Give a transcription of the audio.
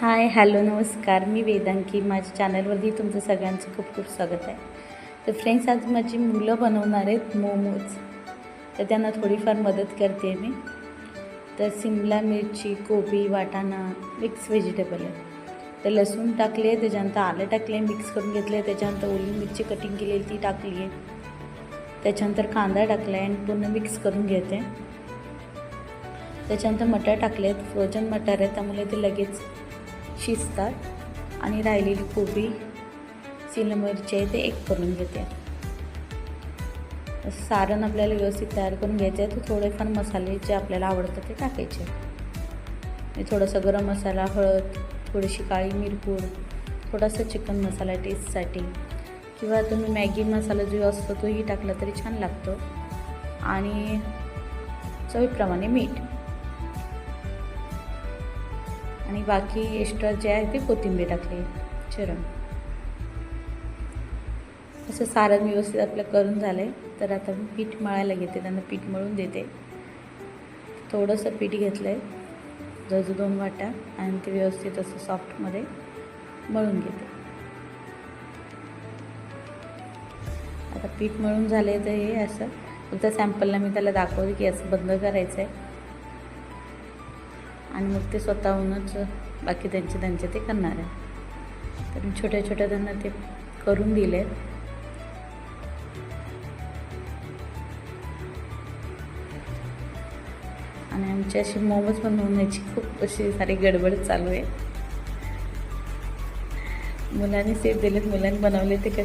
Hi hello नमस्कार. मी वेदांकी. माझ्या चॅनलवरती तुमचं सगळ्यांचं खूप खूप स्वागत आहे. तर फ्रेंड्स आज माझी मुलं बनवणार आहेत मोमोज. तर त्यांना थोडीफार मदत करते मी. तर सिमला मिरची कोबी वाटाणा मिक्स व्हेजिटेबल आहे. तर लसूण टाकले त्याच्यानंतर आलं टाकले मिक्स करून घेतले त्याच्यानंतर ओली मिरची कटिंग केलेली ती टाकली आहे. त्याच्यानंतर कांदा टाकला आहे आणि पूर्ण मिक्स करून घेते. त्याच्यानंतर मटर टाकले आहेत फ्रोजन मटर आहे त्यामुळे ते लगेच शिजतात आणि राहिलेली कोबी सिल मिरची आहे ते एक करून घेते. सारण आपल्याला व्यवस्थित तयार करून घ्यायचं आहे. तर थोडेफार मसाले जे आपल्याला आवडतात ते टाकायचे. मी थोडासा गरम मसाला हळद थोडीशी काळी मिरपूड थोडासा चिकन मसाला टेस्टसाठी किंवा तुम्ही मॅगी मसाला जो असतो तोही टाकला तरी छान लागतो. आणि चवीप्रमाणे मीठ. आणि बाकी एक्स्ट्रा जे आहे ते कोथिंबीर टाकली. चिरण असं सारण व्यवस्थित आपलं करून झालं आहे तर आता मी पीठ मळायला घेते. त्यांना पीठ मळून देते. थोडंसं पीठ घेतलं आहे जजू दोन वाट्या. आणि ते व्यवस्थित असं सॉफ्टमध्ये मळून घेते. आता पीठ मळून झाले तर हे असं. फक्त सॅम्पलला मी त्याला दाखवते की असं बंद करायचं आहे आणि मग ते स्वतःहूनच बाकी त्यांचे त्यांचे ते करणार आहे. तर मी छोट्या छोट्या त्यांना ते करून दिले. आणि आमची अशी मोमोज बनवण्याची खूप अशी सारी गडबड चालू आहे. मुलांनी सेफ दिलेत मुलांनी बनवले ते कसे